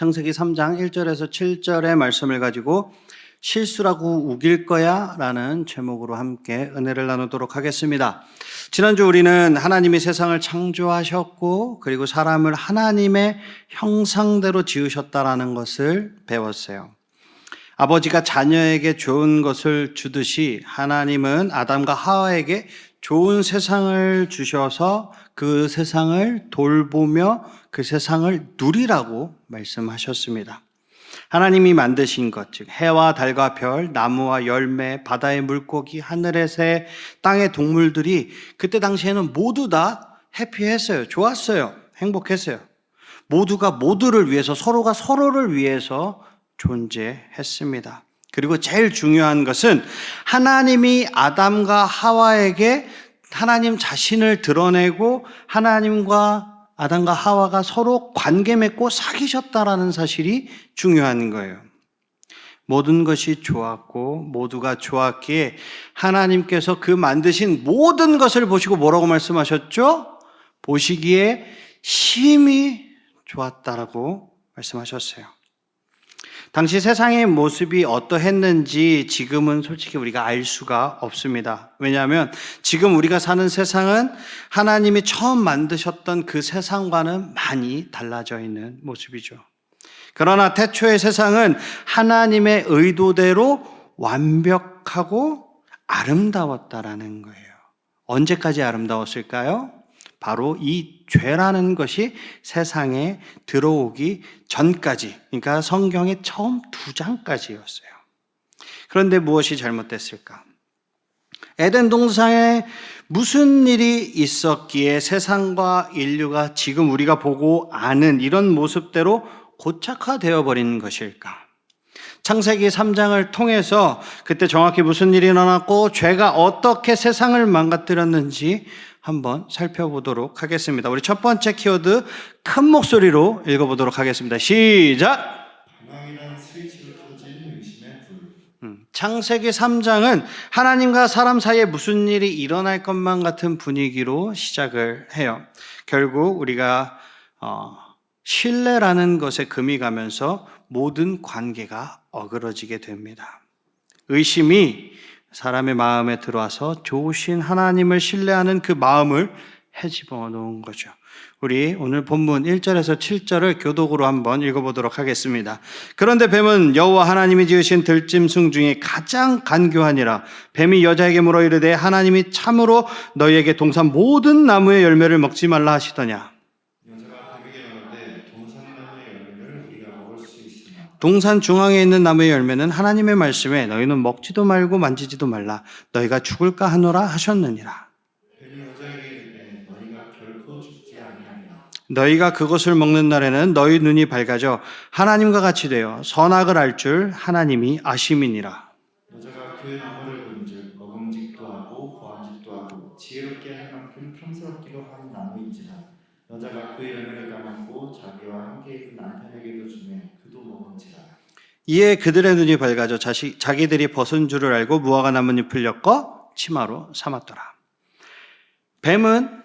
창세기 3장 1절에서 7절의 말씀을 가지고 실수라고 우길 거야 라는 제목으로 함께 은혜를 나누도록 하겠습니다. 지난주 우리는 하나님이 세상을 창조하셨고 그리고 사람을 하나님의 형상대로 지으셨다라는 것을 배웠어요. 아버지가 자녀에게 좋은 것을 주듯이 하나님은 아담과 하와에게 좋은 세상을 주셔서 그 세상을 돌보며 그 세상을 누리라고 말씀하셨습니다. 하나님이 만드신 것, 즉 해와 달과 별, 나무와 열매, 바다의 물고기, 하늘의 새, 땅의 동물들이 그때 당시에는 모두 다 해피했어요. 좋았어요. 행복했어요. 모두가 모두를 위해서 서로가 서로를 위해서 존재했습니다. 그리고 제일 중요한 것은 하나님이 아담과 하와에게 하나님 자신을 드러내고 하나님과 아담과 하와가 서로 관계 맺고 사귀셨다라는 사실이 중요한 거예요. 모든 것이 좋았고 모두가 좋았기에 하나님께서 그 만드신 모든 것을 보시고 뭐라고 말씀하셨죠? 보시기에 심히 좋았다라고 말씀하셨어요. 당시 세상의 모습이 어떠했는지 지금은 솔직히 우리가 알 수가 없습니다. 왜냐하면 지금 우리가 사는 세상은 하나님이 처음 만드셨던 그 세상과는 많이 달라져 있는 모습이죠. 그러나 태초의 세상은 하나님의 의도대로 완벽하고 아름다웠다라는 거예요. 언제까지 아름다웠을까요? 바로 이 죄라는 것이 세상에 들어오기 전까지, 그러니까 성경의 처음 두 장까지였어요. 그런데 무엇이 잘못됐을까? 에덴 동산에 무슨 일이 있었기에 세상과 인류가 지금 우리가 보고 아는 이런 모습대로 고착화되어 버린 것일까? 창세기 3장을 통해서 그때 정확히 무슨 일이 일어났고 죄가 어떻게 세상을 망가뜨렸는지 한번 살펴보도록 하겠습니다. 우리 첫 번째 키워드 큰 목소리로 읽어보도록 하겠습니다. 시작! 음, 창세기 3장은 하나님과 사람 사이에 무슨 일이 일어날 것만 같은 분위기로 시작을 해요. 결국 우리가 어, 신뢰라는 것에 금이 가면서 모든 관계가 어그러지게 됩니다. 의심이 사람의 마음에 들어와서 좋으신 하나님을 신뢰하는 그 마음을 헤집어 놓은 거죠. 우리 오늘 본문 1절에서 7절을 교독으로 한번 읽어보도록 하겠습니다. 그런데 뱀은 여호와 하나님이 지으신 들짐승 중에 가장 간교하니라. 뱀이 여자에게 물어 이르되 하나님이 참으로 너희에게 동산 모든 나무의 열매를 먹지 말라 하시더냐. 여자가 뱀에게 말하되 동산나무의 열매를 우리가 먹을 수 있으나 동산 중앙에 있는 나무의 열매는 하나님의 말씀에 너희는 먹지도 말고 만지지도 말라. 너희가 죽을까 하노라 하셨느니라. 너희가 그것을 먹는 날에는 너희 눈이 밝아져 하나님과 같이 되어 선악을 알 줄 하나님이 아심이니라. 여자가 그 나무를 본즉 먹음직도 하고 보암직도 하고 지혜롭게 할 만큼 평스럽기도 한 나무인지라. 여자가 그 열매를 까먹고 자기와 함께 있는 남편에게도 주매 그도 먹은지라. 이에 그들의 눈이 밝아져 자시, 자기들이 벗은 줄을 알고 무화과 나뭇잎을 엮어 치마로 삼았더라. 뱀은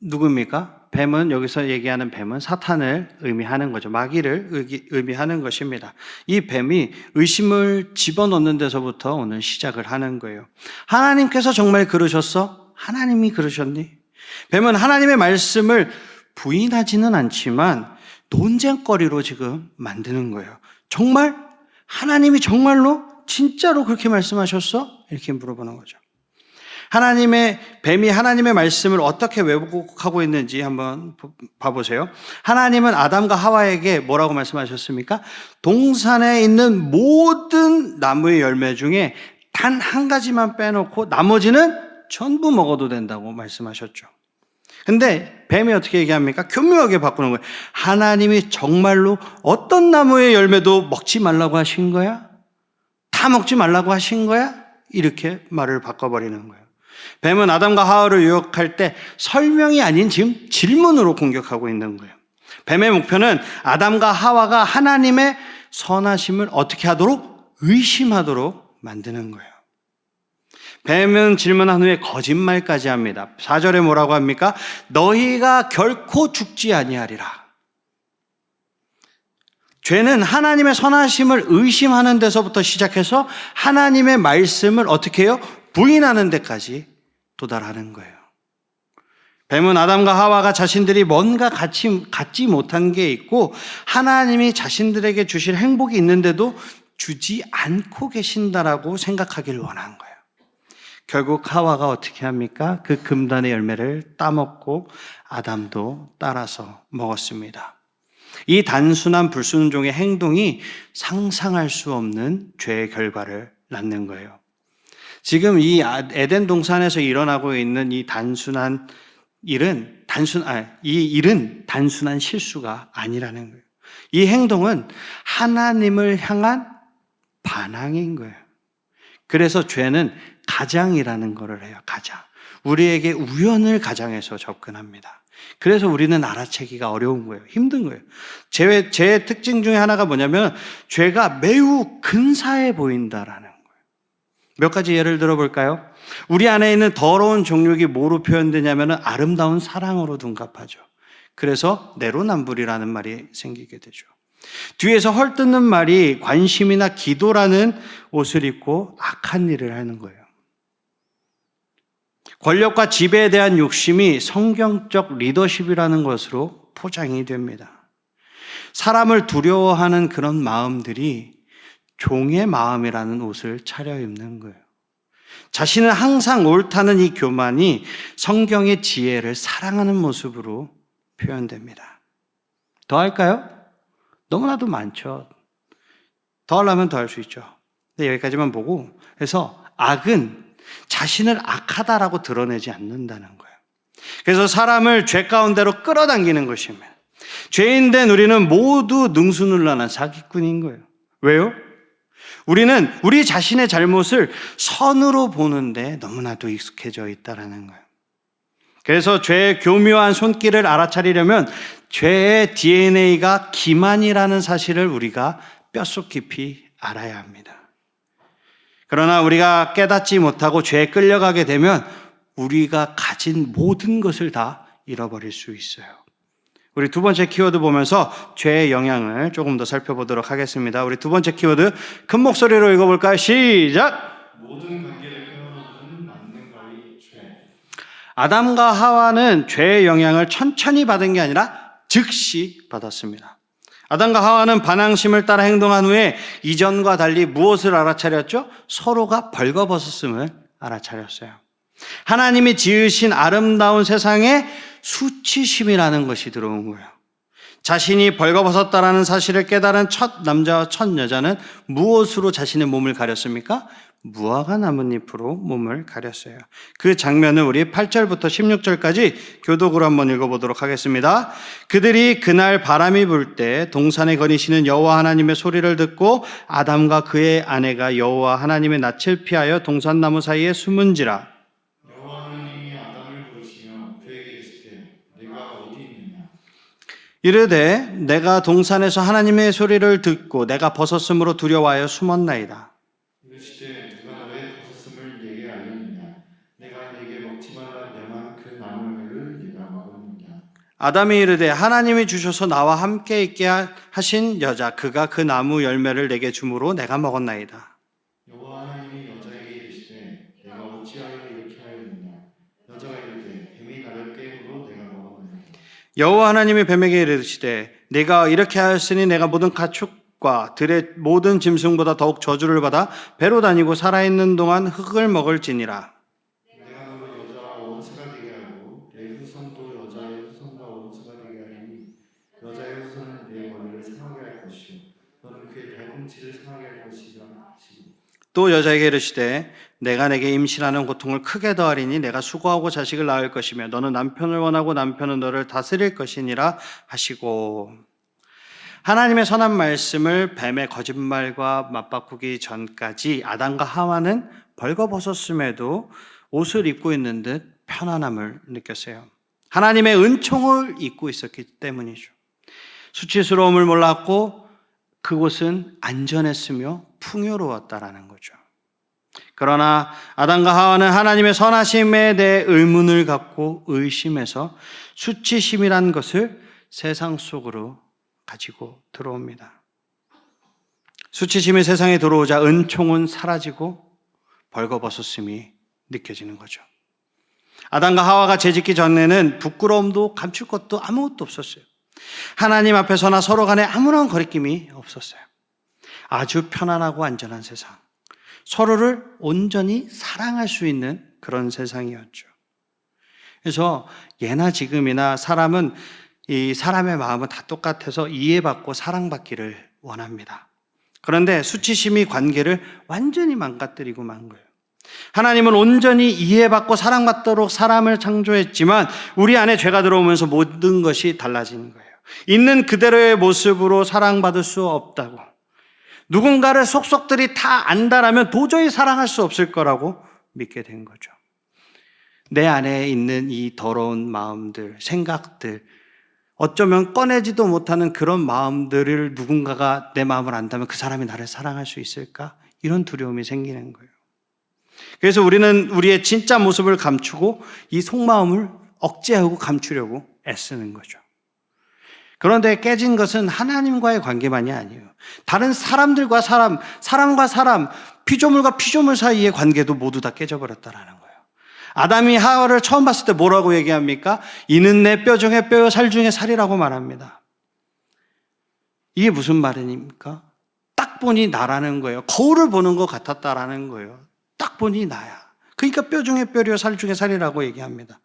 누굽니까? 뱀은 여기서 얘기하는 뱀은 사탄을 의미하는 거죠. 마귀를 의미하는 것입니다. 이 뱀이 의심을 집어넣는 데서부터 오늘 시작을 하는 거예요. 하나님께서 정말 그러셨어? 하나님이 그러셨니? 뱀은 하나님의 말씀을 부인하지는 않지만 논쟁거리로 지금 만드는 거예요. 정말 하나님이 정말로 진짜로 그렇게 말씀하셨어? 이렇게 물어보는 거죠. 하나님의 뱀이 하나님의 말씀을 어떻게 왜곡하고 있는지 한번 보- 봐보세요. 하나님은 아담과 하와에게 뭐라고 말씀하셨습니까? 동산에 있는 모든 나무의 열매 중에 단 한 가지만 빼놓고 나머지는 전부 먹어도 된다고 말씀하셨죠. 근데 뱀이 어떻게 얘기합니까? 교묘하게 바꾸는 거예요. 하나님이 정말로 어떤 나무의 열매도 먹지 말라고 하신 거야? 다 먹지 말라고 하신 거야? 이렇게 말을 바꿔버리는 거예요. 뱀은 아담과 하와를 유혹할 때 설명이 아닌 지금 질문으로 공격하고 있는 거예요. 뱀의 목표는 아담과 하와가 하나님의 선하심을 어떻게 하도록 의심하도록 만드는 거예요. 뱀은 질문한 후에 거짓말까지 합니다. 4절에 뭐라고 합니까? 너희가 결코 죽지 아니하리라. 죄는 하나님의 선하심을 의심하는 데서부터 시작해서 하나님의 말씀을 어떻게 해요? 부인하는 데까지 도달하는 거예요. 뱀은 아담과 하와가 자신들이 뭔가 갖지, 갖지 못한 게 있고 하나님이 자신들에게 주실 행복이 있는데도 주지 않고 계신다라고 생각하기를 원한 거예요. 결국 하와가 어떻게 합니까? 그 금단의 열매를 따먹고 아담도 따라서 먹었습니다. 이 단순한 불순종의 행동이 상상할 수 없는 죄의 결과를 낳는 거예요. 지금 이 아- 에덴 동산에서 일어나고 있는 이 단순한 일은 단순 아, 이 일은 단순한 실수가 아니라는 거예요. 이 행동은 하나님을 향한 반항인 거예요. 그래서 죄는 가장이라는 거를 해요. 가장. 우리에게 우연을 가장해서 접근합니다. 그래서 우리는 알아채기가 어려운 거예요. 힘든 거예요. 죄의, 죄의 특징 중에 하나가 뭐냐면 죄가 매우 근사해 보인다라는 거예요. 몇 가지 예를 들어 볼까요? 우리 안에 있는 더러운 정욕이 뭐로 표현되냐면 아름다운 사랑으로 둔갑하죠. 그래서 내로남불이라는 말이 생기게 되죠. 뒤에서 헐뜯는 말이 관심이나 기도라는 옷을 입고 악한 일을 하는 거예요. 권력과 지배에 대한 욕심이 성경적 리더십이라는 것으로 포장이 됩니다. 사람을 두려워하는 그런 마음들이 종의 마음이라는 옷을 차려입는 거예요. 자신은 항상 옳다는 이 교만이 성경의 지혜를 사랑하는 모습으로 표현됩니다. 더 할까요? 너무나도 많죠. 더 하려면 더 할 수 있죠. 근데 여기까지만 보고 그래서 악은 자신을 악하다라고 드러내지 않는다는 거예요. 그래서 사람을 죄 가운데로 끌어당기는 것입니다. 죄인된 우리는 모두 능수능란한 사기꾼인 거예요. 왜요? 우리는 우리 자신의 잘못을 선으로 보는데 너무나도 익숙해져 있다라는 거예요. 그래서 죄의 교묘한 손길을 알아차리려면 죄의 DNA가 기만이라는 사실을 우리가 뼛속 깊이 알아야 합니다. 그러나 우리가 깨닫지 못하고 죄에 끌려가게 되면 우리가 가진 모든 것을 다 잃어버릴 수 있어요. 우리 두 번째 키워드 보면서 죄의 영향을 조금 더 살펴보도록 하겠습니다. 우리 두 번째 키워드 큰 목소리로 읽어볼까요? 시작! 모든 관계를 끊어놓는 만능과의 죄. 아담과 하와는 죄의 영향을 천천히 받은 게 아니라 즉시 받았습니다. 아담과 하와는 반항심을 따라 행동한 후에 이전과 달리 무엇을 알아차렸죠? 서로가 벌거벗었음을 알아차렸어요. 하나님이 지으신 아름다운 세상에 수치심이라는 것이 들어온 거예요. 자신이 벌거벗었다라는 사실을 깨달은 첫 남자와 첫 여자는 무엇으로 자신의 몸을 가렸습니까? 무화과 나뭇잎으로 몸을 가렸어요. 그 장면을 우리 8절부터 16절까지 교독으로 한번 읽어보도록 하겠습니다. 그들이 그날 바람이 불 때 동산에 거니시는 여호와 하나님의 소리를 듣고 아담과 그의 아내가 여호와 하나님의 낯을 피하여 동산 나무 사이에 숨은지라 이르되 내가 동산에서 하나님의 소리를 듣고 내가 벗었으므로 두려워하여 숨었나이다. 이르시되 누가 왜 벗었음을 내게 알렸느냐 내가 내게 먹지 말라 명한 그 나무를 네가 먹었느냐 아담이 이르되 하나님이 주셔서 나와 함께 있게 하- 하신 여자 그가 그 나무 열매를 내게 주므로 내가 먹었나이다. 여호와 하나님이 여자에게 이르시되 내가 어찌하여 이렇게 하였느냐 여자가 이르되 뱀이 나를 깨므로 내가 먹었느냐 여호와 하나님이 뱀에게 이르시되 내가 이렇게 하였으니 내가 모든 가축과 들의 모든 짐승보다 더욱 저주를 받아 배로 다니고 살아있는 동안 흙을 먹을지니라. 내가 너를 여자와 원수가 되게 하고 내 후손도 여자의 후손과 원수가 되게 하리니 여자의 후손은 내 머리를 상하게 할 것이요. 너는 그의 발꿈치를 상하게 할 것이라 또 여자에게 이르시되 내가 내게 임신하는 고통을 크게 더하리니 내가 수고하고 자식을 낳을 것이며 너는 남편을 원하고 남편은 너를 다스릴 것이니라 하시고. 하나님의 선한 말씀을 뱀의 거짓말과 맞바꾸기 전까지 아담과 하와는 벌거벗었음에도 옷을 입고 있는 듯 편안함을 느꼈어요. 하나님의 은총을 입고 있었기 때문이죠. 수치스러움을 몰랐고 그곳은 안전했으며 풍요로웠다라는 거죠. 그러나 아담과 하와는 하나님의 선하심에 대해 의문을 갖고 의심해서 수치심이란 것을 세상 속으로 가지고 들어옵니다. 수치심이 세상에 들어오자 은총은 사라지고 벌거벗었음이 느껴지는 거죠. 아담과 하와가 죄짓기 전에는 부끄러움도 감출 것도 아무것도 없었어요. 하나님 앞에서나 서로 간에 아무런 거리낌이 없었어요. 아주 편안하고 안전한 세상. 서로를 온전히 사랑할 수 있는 그런 세상이었죠. 그래서 예나 지금이나 사람은 이 사람의 마음은 다 똑같아서 이해받고 사랑받기를 원합니다. 그런데 수치심이 관계를 완전히 망가뜨리고 만 거예요. 하나님은 온전히 이해받고 사랑받도록 사람을 창조했지만 우리 안에 죄가 들어오면서 모든 것이 달라지는 거예요. 있는 그대로의 모습으로 사랑받을 수 없다고. 누군가를 속속들이 다 안다라면 도저히 사랑할 수 없을 거라고 믿게 된 거죠. 내 안에 있는 이 더러운 마음들, 생각들, 어쩌면 꺼내지도 못하는 그런 마음들을 누군가가 내 마음을 안다면 그 사람이 나를 사랑할 수 있을까? 이런 두려움이 생기는 거예요. 그래서 우리는 우리의 진짜 모습을 감추고 이 속마음을 억제하고 감추려고 애쓰는 거죠. 그런데 깨진 것은 하나님과의 관계만이 아니에요. 다른 사람들과 사람, 사람과 사람, 피조물과 피조물 사이의 관계도 모두 다 깨져버렸다라는 거예요. 아담이 하와를 처음 봤을 때 뭐라고 얘기합니까? 이는 내 뼈 중에 뼈요, 살 중에 살이라고 말합니다. 이게 무슨 말입니까? 딱 보니 나라는 거예요. 거울을 보는 것 같았다라는 거예요. 딱 보니 나야. 그러니까 뼈 중에 뼈요, 살 중에 살이라고 얘기합니다.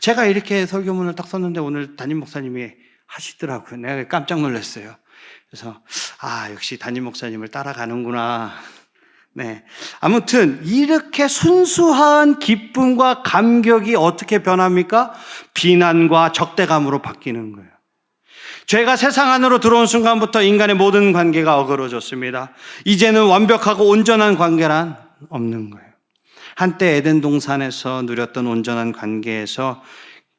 제가 이렇게 설교문을 딱 썼는데 오늘 담임 목사님이 하시더라고요. 내가 깜짝 놀랐어요. 그래서 아 역시 담임 목사님을 따라가는구나. 네. 아무튼 이렇게 순수한 기쁨과 감격이 어떻게 변합니까? 비난과 적대감으로 바뀌는 거예요. 죄가 세상 안으로 들어온 순간부터 인간의 모든 관계가 어그러졌습니다. 이제는 완벽하고 온전한 관계란 없는 거예요. 한때 에덴 동산에서 누렸던 온전한 관계에서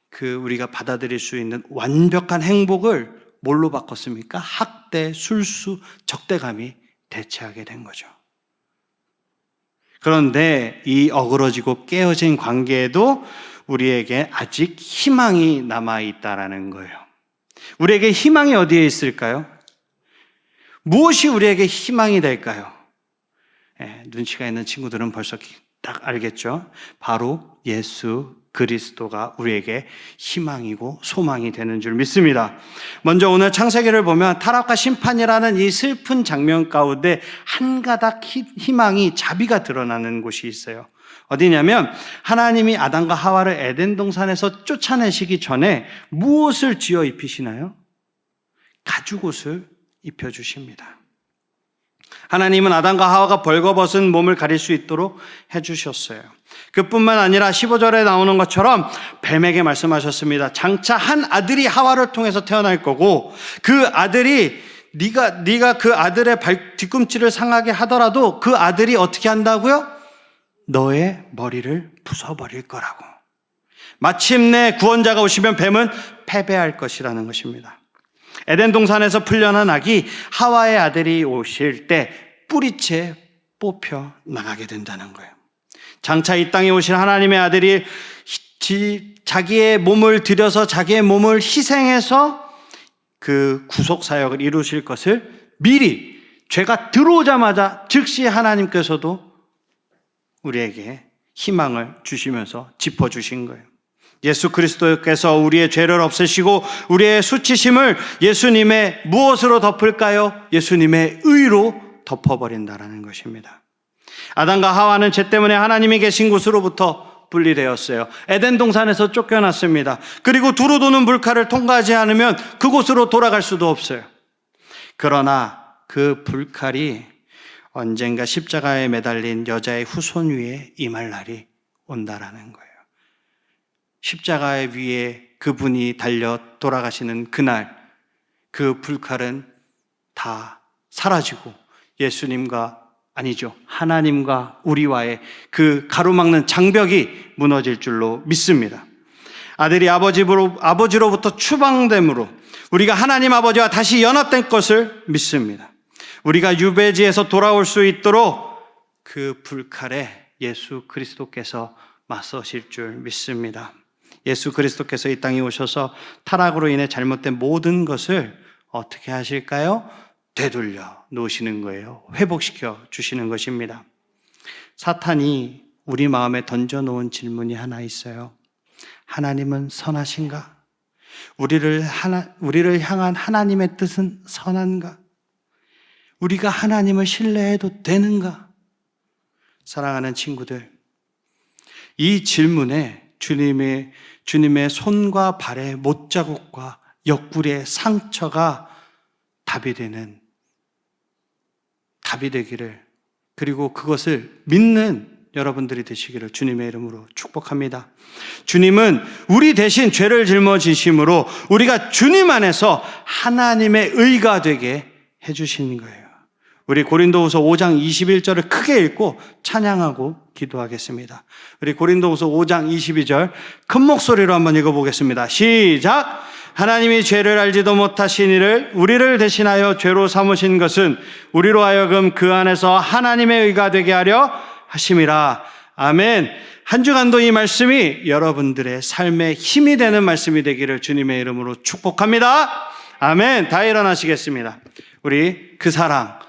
그 우리가 받아들일 수 있는 완벽한 행복을 뭘로 바꿨습니까? 학대, 술수, 적대감이 대체하게 된 거죠. 그런데 이 어그러지고 깨어진 관계에도 우리에게 아직 희망이 남아 있다라는 거예요. 우리에게 희망이 어디에 있을까요? 무엇이 우리에게 희망이 될까요? 예, 눈치가 있는 친구들은 벌써 딱 알겠죠? 바로 예수 그리스도가 우리에게 희망이고 소망이 되는 줄 믿습니다. 먼저 오늘 창세기를 보면 타락과 심판이라는 이 슬픈 장면 가운데 한 가닥 희망이 자비가 드러나는 곳이 있어요. 어디냐면 하나님이 아담과 하와를 에덴 동산에서 쫓아내시기 전에 무엇을 지어 입히시나요? 가죽옷을 입혀 주십니다. 하나님은 아담과 하와가 벌거벗은 몸을 가릴 수 있도록 해 주셨어요. 그뿐만 아니라 15절에 나오는 것처럼 뱀에게 말씀하셨습니다. 장차 한 아들이 하와를 통해서 태어날 거고 그 아들이 네가 네가 그 아들의 발 뒤꿈치를 상하게 하더라도 그 아들이 어떻게 한다고요? 너의 머리를 부숴버릴 거라고. 마침내 구원자가 오시면 뱀은 패배할 것이라는 것입니다. 에덴 동산에서 풀려난 악이 하와의 아들이 오실 때 뿌리채 뽑혀 나가게 된다는 거예요. 장차 이 땅에 오실 하나님의 아들이 자기의 몸을 들여서 자기의 몸을 희생해서 그 구속 사역을 이루실 것을 미리 죄가 들어오자마자 즉시 하나님께서도 우리에게 희망을 주시면서 짚어 주신 거예요. 예수 그리스도께서 우리의 죄를 없애시고 우리의 수치심을 예수님의 무엇으로 덮을까요? 예수님의 의로 덮어버린다라는 것입니다. 아담과 하와는 죄 때문에 하나님이 계신 곳으로부터 분리되었어요. 에덴 동산에서 쫓겨났습니다. 그리고 두루 도는 물칼을 통과하지 않으면 그곳으로 돌아갈 수도 없어요. 그러나 그 불칼이 언젠가 십자가에 매달린 여자의 후손 위에 임할 날이 온다라는 거예요. 십자가의 위에 그분이 달려 돌아가시는 그날 그 불칼은 다 사라지고 예수님과 아니죠. 하나님과 우리와의 그 가로막는 장벽이 무너질 줄로 믿습니다. 아들이 아버지로, 아버지로부터 추방됨으로 우리가 하나님 아버지와 다시 연합된 것을 믿습니다. 우리가 유배지에서 돌아올 수 있도록 그 불칼에 예수 그리스도께서 맞서실 줄 믿습니다. 예수 그리스도께서 이 땅에 오셔서 타락으로 인해 잘못된 모든 것을 어떻게 하실까요? 되돌려 놓으시는 거예요. 회복시켜 주시는 것입니다. 사탄이 우리 마음에 던져 놓은 질문이 하나 있어요. 하나님은 선하신가? 우리를 하나, 우리를 향한 하나님의 뜻은 선한가? 우리가 하나님을 신뢰해도 되는가? 사랑하는 친구들, 이 질문에 주님의, 주님의 손과 발의 못자국과 옆구리의 상처가 답이 되는, 답이 되기를, 그리고 그것을 믿는 여러분들이 되시기를 주님의 이름으로 축복합니다. 주님은 우리 대신 죄를 짊어지심으로 우리가 주님 안에서 하나님의 의가 되게 해주시는 거예요. 우리 고린도후서 5장 21절을 크게 읽고 찬양하고 기도하겠습니다. 우리 고린도후서 5장 22절 큰 목소리로 한번 읽어 보겠습니다. 시작! 하나님이 죄를 알지도 못하신 이를 우리를 대신하여 죄로 삼으신 것은 우리로 하여금 그 안에서 하나님의 의가 되게 하려 하심이라. 아멘. 한 주간도 이 말씀이 여러분들의 삶에 힘이 되는 말씀이 되기를 주님의 이름으로 축복합니다. 아멘. 다 일어나시겠습니다. 우리 그 사랑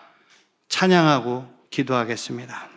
찬양하고 기도하겠습니다.